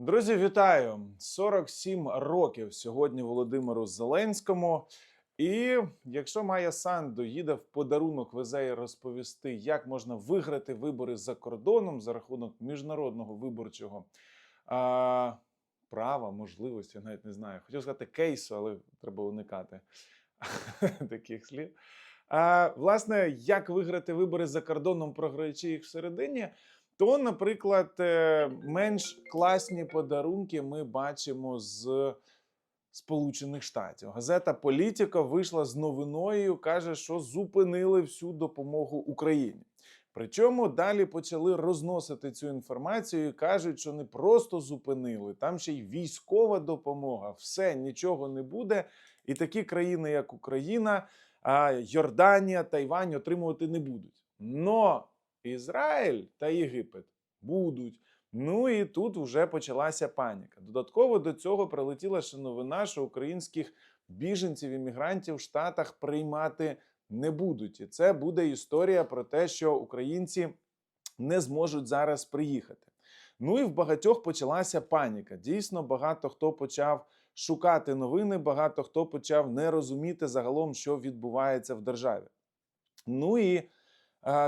Друзі, вітаю! 47 років сьогодні Володимиру Зеленському. І якщо Майя Санду їде в подарунок везе і розповісти, як можна виграти вибори за кордоном за рахунок міжнародного виборчого а, права, можливості, я навіть не знаю. Хотів сказати кейсу, але треба уникати таких слів. А, власне, як виграти вибори за кордоном, програючи їх всередині, то, наприклад, е, менш класні подарунки ми бачимо з Сполучених Штатів. Газета Політіка вийшла з новиною, каже, що зупинили всю допомогу Україні. Причому далі почали розносити цю інформацію і кажуть, що не просто зупинили, там ще й військова допомога. Все, нічого не буде. І такі країни, як Україна, Йорданія, Тайвань отримувати не будуть. Но Ізраїль та Єгипет будуть. Ну і тут вже почалася паніка. Додатково до цього прилетіла ще новина, що українських біженців іммігрантів в Штатах приймати не будуть. І це буде історія про те, що українці не зможуть зараз приїхати. Ну і в багатьох почалася паніка. Дійсно, багато хто почав шукати новини, багато хто почав не розуміти загалом, що відбувається в державі. Ну і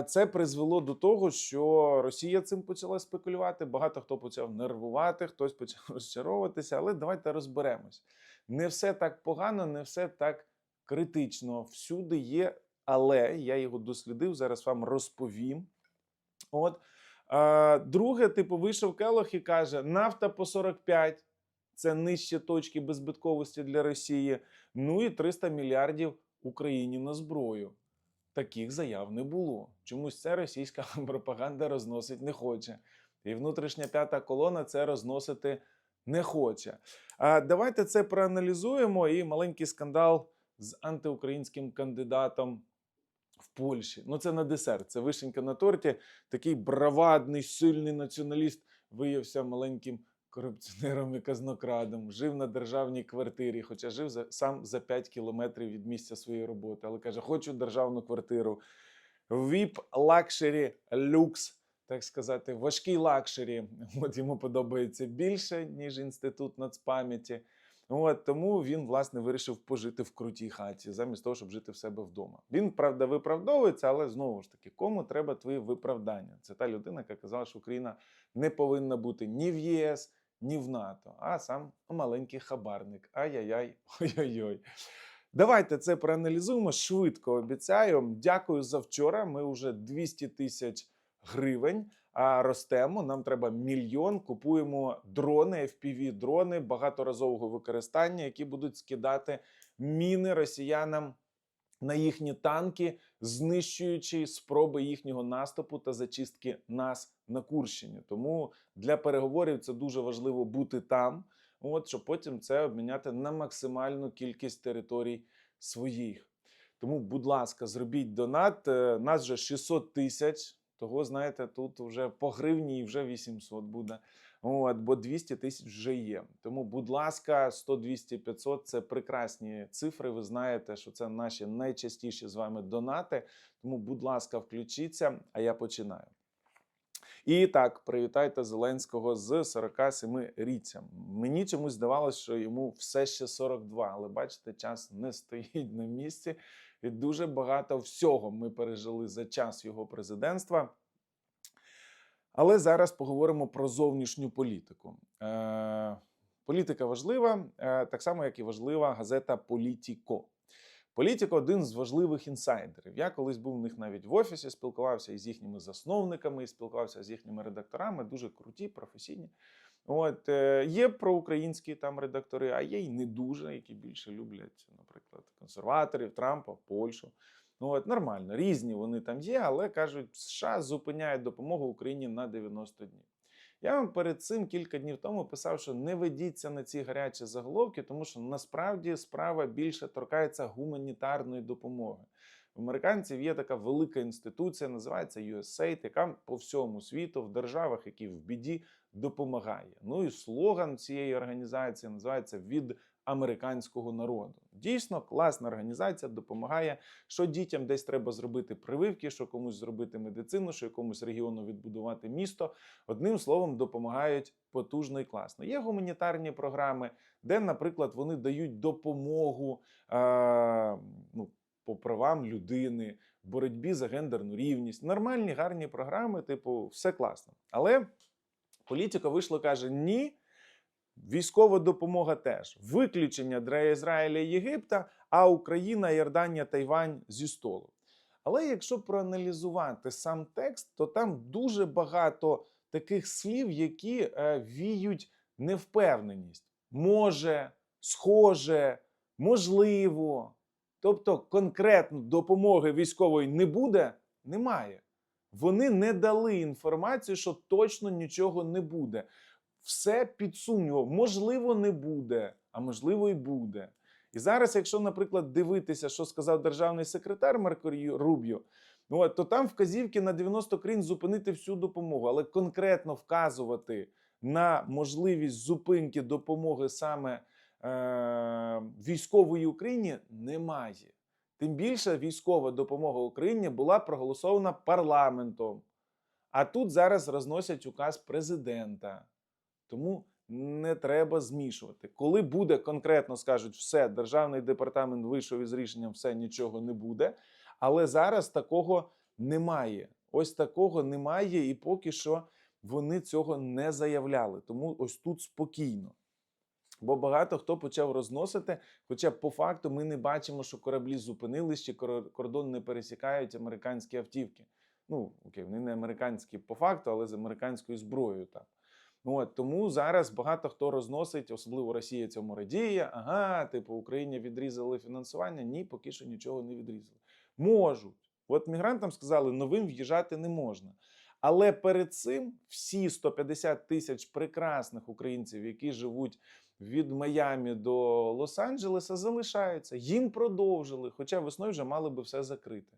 Це призвело до того, що Росія цим почала спекулювати. Багато хто почав нервувати, хтось почав розчаровуватися. Але давайте розберемось. Не все так погано, не все так критично. Всюди є, але я його дослідив. Зараз вам розповім. От Е, друге, типу, вийшов Келох і каже: нафта по 45 це нижче точки беззбитковості для Росії. Ну і 300 мільярдів Україні на зброю таких заяв не було. Чомусь це російська пропаганда розносить не хоче. І внутрішня п'ята колона це розносити не хоче. А давайте це проаналізуємо. І маленький скандал з антиукраїнським кандидатом в Польщі. Ну, це на десерт, це вишенька на торті. Такий бравадний, сильний націоналіст виявився маленьким корупціонером і казнокрадом, жив на державній квартирі, хоча жив за, сам за 5 кілометрів від місця своєї роботи. Але каже: хочу державну квартиру. VIP лакшері люкс, так сказати, важкий лакшері. От йому подобається більше, ніж інститут нацпам'яті. От тому він власне вирішив пожити в крутій хаті, замість того, щоб жити в себе вдома. Він правда виправдовується, але знову ж таки, кому треба твої виправдання? Це та людина, яка казала, що Україна не повинна бути ні в ЄС, ні в НАТО, а сам маленький хабарник. Ай-яй-яй, ой-ой-ой. Давайте це проаналізуємо швидко. Обіцяю. Дякую за вчора. Ми вже 200 тисяч гривень. А ростемо. Нам треба мільйон. Купуємо дрони, fpv дрони багаторазового використання, які будуть скидати міни росіянам на їхні танки, знищуючи спроби їхнього наступу та зачистки нас на Курщині. Тому для переговорів це дуже важливо бути там. От щоб потім це обміняти на максимальну кількість територій своїх. Тому, будь ласка, зробіть донат. Е, Нас вже 600 тисяч. Того, знаєте, тут вже по гривні і вже 800 буде. От, бо 200 тисяч вже є. Тому, будь ласка, 100, 200, 500 – це прекрасні цифри. Ви знаєте, що це наші найчастіші з вами донати. Тому, будь ласка, включіться, а я починаю. І так, привітайте Зеленського з 47 річчям. Мені чомусь здавалося, що йому все ще 42, але бачите, час не стоїть на місці. І дуже багато всього ми пережили за час його президентства. Але зараз поговоримо про зовнішню політику. Е, політика важлива, е, так само, як і важлива газета Політіко. Політика один з важливих інсайдерів. Я колись був у них навіть в офісі, спілкувався із їхніми засновниками, спілкувався з їхніми редакторами, дуже круті, професійні. От е, є проукраїнські там редактори, а є й не дуже, які більше люблять, наприклад, консерваторів, Трампа, Польщу. Ну от нормально, різні вони там є, але кажуть, США зупиняють допомогу Україні на 90 днів. Я вам перед цим кілька днів тому писав, що не ведіться на ці гарячі заголовки, тому що насправді справа більше торкається гуманітарної допомоги. В американців є така велика інституція, називається USAID, яка по всьому світу в державах, які в біді, допомагає. Ну і слоган цієї організації називається від американського народу. Дійсно, класна організація допомагає, що дітям десь треба зробити прививки, що комусь зробити медицину, що якомусь регіону відбудувати місто. Одним словом, допомагають потужно і класно. Є гуманітарні програми, де, наприклад, вони дають допомогу е, ну, по правам людини, боротьбі за гендерну рівність. Нормальні, гарні програми, типу, все класно. Але політика вийшла каже: ні. Військова допомога теж виключення для Ізраїля і Єгипта, а Україна, Йорданія, Тайвань зі столу. Але якщо проаналізувати сам текст, то там дуже багато таких слів, які е, віють невпевненість. Може, схоже, можливо. Тобто конкретно допомоги військової не буде, немає. Вони не дали інформацію, що точно нічого не буде. Все під сумнівом. Можливо, не буде, а можливо, і буде. І зараз, якщо, наприклад, дивитися, що сказав державний секретар Марко Рубіо, ну, то там вказівки на 90 країн зупинити всю допомогу, але конкретно вказувати на можливість зупинки допомоги саме е- військової Україні немає. Тим більше військова допомога Україні була проголосована парламентом. А тут зараз розносять указ президента. Тому не треба змішувати. Коли буде конкретно скажуть, все, державний департамент вийшов із рішенням, все нічого не буде. Але зараз такого немає. Ось такого немає, і поки що вони цього не заявляли. Тому ось тут спокійно. Бо багато хто почав розносити, хоча по факту ми не бачимо, що кораблі зупинились чи кордон не пересікають американські автівки. Ну, окей, вони не американські по факту, але з американською зброєю так. Ну, от, тому зараз багато хто розносить, особливо Росія цьому радіє. Ага, типу, Україні відрізали фінансування. Ні, поки що нічого не відрізали. Можуть. От мігрантам сказали, новим в'їжджати не можна. Але перед цим всі 150 тисяч прекрасних українців, які живуть від Майамі до Лос-Анджелеса, залишаються. Їм продовжили, хоча весною вже мали би все закрити.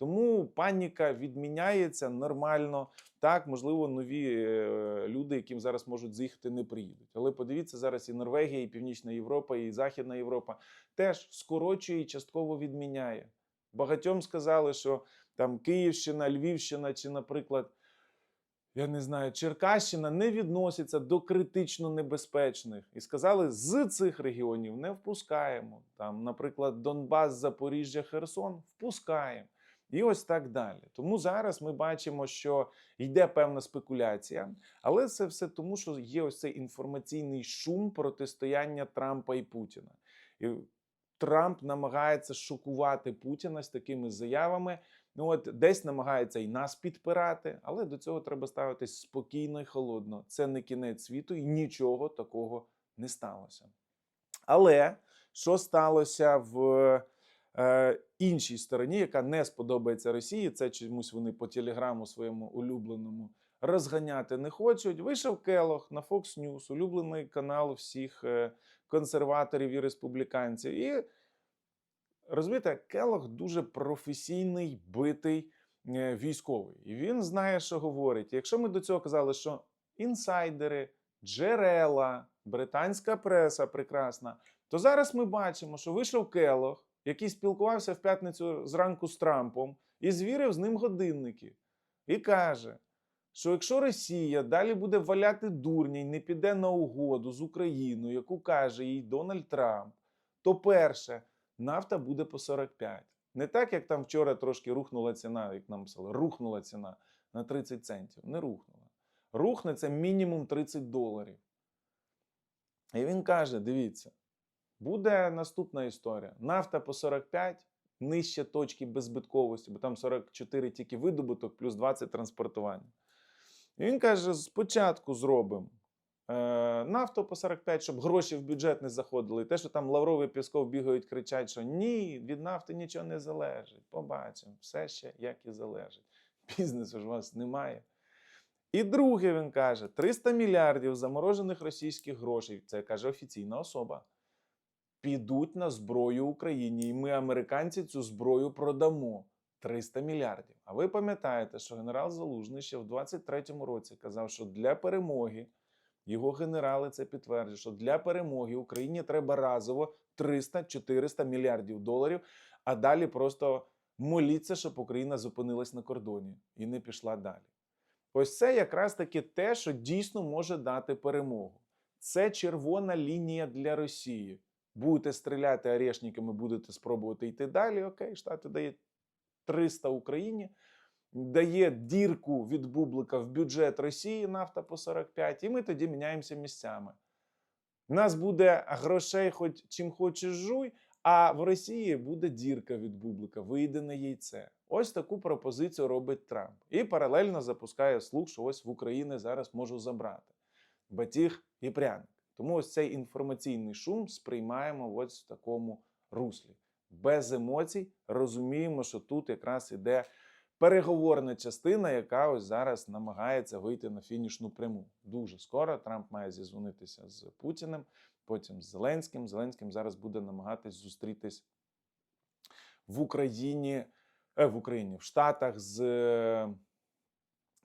Тому паніка відміняється нормально. Так, можливо, нові е, люди, яким зараз можуть з'їхати, не приїдуть. Але подивіться, зараз і Норвегія, і Північна Європа, і Західна Європа теж скорочує і частково відміняє. Багатьом сказали, що там Київщина, Львівщина чи, наприклад, я не знаю, Черкащина не відносяться до критично небезпечних. І сказали, з цих регіонів не впускаємо. Там, наприклад, Донбас, Запоріжжя, Херсон впускаємо. І ось так далі. Тому зараз ми бачимо, що йде певна спекуляція, але це все тому, що є ось цей інформаційний шум протистояння Трампа і Путіна. І Трамп намагається шокувати Путіна з такими заявами. Ну от десь намагається і нас підпирати, але до цього треба ставитись спокійно і холодно. Це не кінець світу, і нічого такого не сталося. Але що сталося в іншій стороні, яка не сподобається Росії, це чомусь вони по телеграму своєму улюбленому розганяти не хочуть. Вийшов Келох на Fox News, улюблений канал всіх е, консерваторів і республіканців. І розумієте, Келох дуже професійний битий е, військовий. І він знає, що говорить. Якщо ми до цього казали, що інсайдери, джерела, британська преса прекрасна, то зараз ми бачимо, що вийшов Келох, який спілкувався в п'ятницю зранку з Трампом і звірив з ним годинники. І каже, що якщо Росія далі буде валяти дурня і не піде на угоду з Україною, яку каже їй Дональд Трамп, то перше, нафта буде по 45. Не так, як там вчора трошки рухнула ціна, як нам писали, рухнула ціна на 30 центів. Не рухнула. Рухне це мінімум 30 доларів. І він каже: дивіться, буде наступна історія. Нафта по 45, нижче точки беззбитковості, бо там 44 тільки видобуток, плюс 20 транспортування. І він каже: спочатку зробимо е, нафту по 45, щоб гроші в бюджет не заходили. Те, що там Лавров і Пісков бігають, кричать, що ні, від нафти нічого не залежить. Побачимо, все ще як і залежить. Бізнесу ж у вас немає. І друге, він каже: 300 мільярдів заморожених російських грошей, це каже офіційна особа, підуть на зброю Україні. І ми, американці, цю зброю продамо. 300 мільярдів. А ви пам'ятаєте, що генерал Залужний ще в 23-му році казав, що для перемоги його генерали це підтверджують, що для перемоги Україні треба разово 300-400 мільярдів доларів, а далі просто моліться, щоб Україна зупинилась на кордоні і не пішла далі. Ось це якраз таки те, що дійсно може дати перемогу. Це червона лінія для Росії. Будете стріляти орешниками, будете спробувати йти далі. Окей, Штати дають 300 Україні, дає дірку від бублика в бюджет Росії нафта по 45, і ми тоді міняємося місцями. У нас буде грошей, хоч чим хочеш жуй, а в Росії буде дірка від бублика, вийде на яйце. Ось таку пропозицію робить Трамп. І паралельно запускає слух, що ось в Україні зараз можу забрати батіг і пряник. Тому ось цей інформаційний шум сприймаємо ось в такому руслі. Без емоцій розуміємо, що тут якраз іде переговорна частина, яка ось зараз намагається вийти на фінішну пряму. Дуже скоро Трамп має зізвонитися з Путіним, потім з Зеленським. Зеленським зараз буде намагатись зустрітись в Україні, е, в Україні, в Штатах з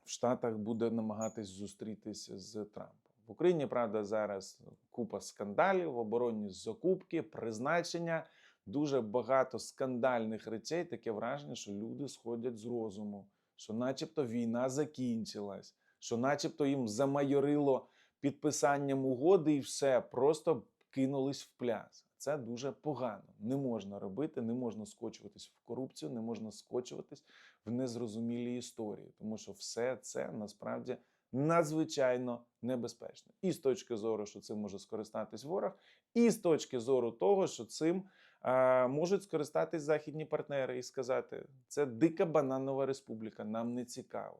в Штатах буде намагатись зустрітись з Трампом. В Україні, правда, зараз купа скандалів, оборонні закупки, призначення, дуже багато скандальних речей. Таке враження, що люди сходять з розуму, що, начебто, війна закінчилась, що, начебто, їм замайорило підписанням угоди, і все просто кинулись в пляс. Це дуже погано. Не можна робити, не можна скочуватись в корупцію, не можна скочуватись в незрозумілі історії, тому що все це насправді надзвичайно небезпечно. І з точки зору, що цим може скористатись ворог, і з точки зору того, що цим а, можуть скористатись західні партнери і сказати, це дика бананова республіка, нам не цікаво.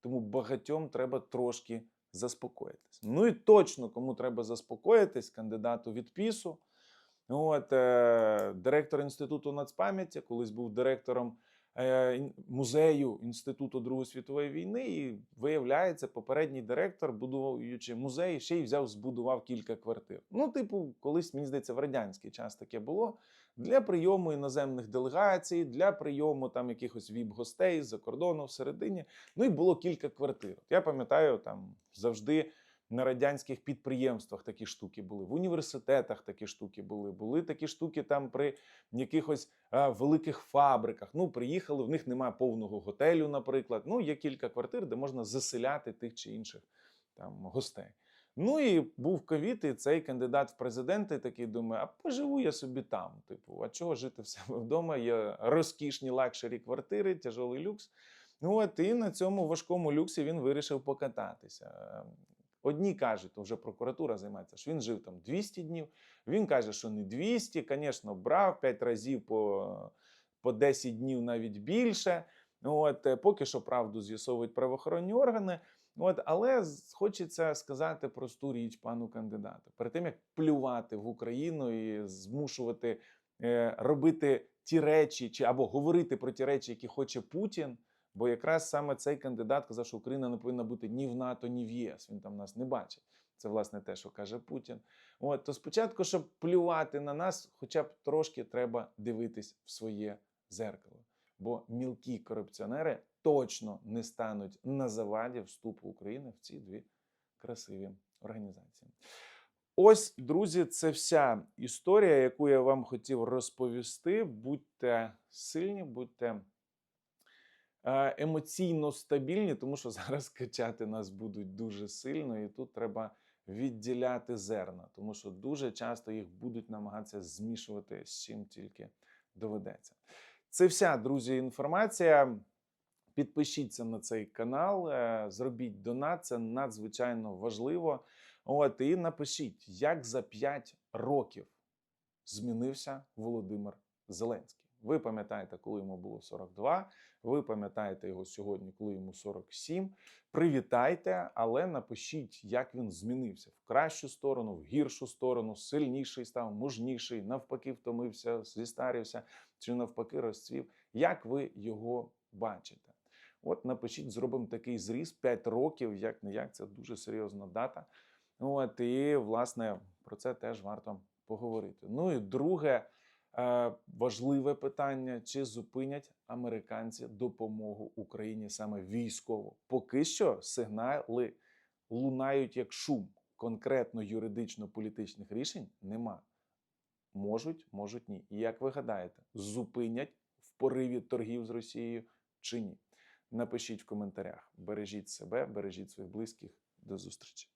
Тому багатьом треба трошки заспокоїтись. Ну і точно кому треба заспокоїтись, кандидату від ПІСу. От, е, директор інституту нацпам'яті, колись був директором е, музею інституту Другої світової війни. І виявляється, попередній директор, будуючи музей, ще й взяв, збудував кілька квартир. Ну, типу, колись мені здається, в радянський час таке було для прийому іноземних делегацій, для прийому там якихось віп-гостей з-за кордону всередині. Ну і було кілька квартир. Я пам'ятаю, там завжди на радянських підприємствах такі штуки були, в університетах такі штуки були. Були такі штуки там при якихось а, великих фабриках. Ну, приїхали, в них немає повного готелю, наприклад. Ну, є кілька квартир, де можна заселяти тих чи інших там гостей. Ну і був ковід, і цей кандидат в президенти такий думає: а поживу я собі там. Типу, а чого жити в себе вдома? Є розкішні лакшері квартири, тяжелий люкс. Ну от і на цьому важкому люксі він вирішив покататися. Одні кажуть, вже прокуратура займається, що він жив там 200 днів. Він каже, що не 200, звісно, брав 5 разів по, по 10 днів навіть більше. От, е, поки що правду з'ясовують правоохоронні органи. От, але хочеться сказати просту річ пану кандидату. Перед тим як плювати в Україну і змушувати е, робити ті речі, чи або говорити про ті речі, які хоче Путін. Бо якраз саме цей кандидат казав, що Україна не повинна бути ні в НАТО, ні в ЄС. Він там нас не бачить. Це власне те, що каже Путін. От то спочатку, щоб плювати на нас, хоча б трошки треба дивитись в своє зеркало. Бо мілкі корупціонери точно не стануть на заваді вступу України в ці дві красиві організації. Ось, друзі, це вся історія, яку я вам хотів розповісти. Будьте сильні, будьте емоційно стабільні, тому що зараз качати нас будуть дуже сильно, і тут треба відділяти зерна, тому що дуже часто їх будуть намагатися змішувати з чим тільки доведеться. Це вся, друзі, інформація. Підпишіться на цей канал, е, зробіть донат, це надзвичайно важливо. От і напишіть, як за 5 років змінився Володимир Зеленський. Ви пам'ятаєте, коли йому було 42, ви пам'ятаєте його сьогодні, коли йому 47. Привітайте, але напишіть, як він змінився в кращу сторону, в гіршу сторону, сильніший став, мужніший, навпаки, втомився, зістарівся чи навпаки розцвів. Як ви його бачите? От напишіть, зробимо такий зріз 5 років, як не як це дуже серйозна дата. От і власне про це теж варто поговорити. Ну і друге важливе питання: чи зупинять американці допомогу Україні саме військово? Поки що сигнали лунають як шум. Конкретно юридично-політичних рішень нема. Можуть, можуть ні. І як ви гадаєте, зупинять в пориві торгів з Росією чи ні? Напишіть в коментарях. Бережіть себе, бережіть своїх близьких. До зустрічі.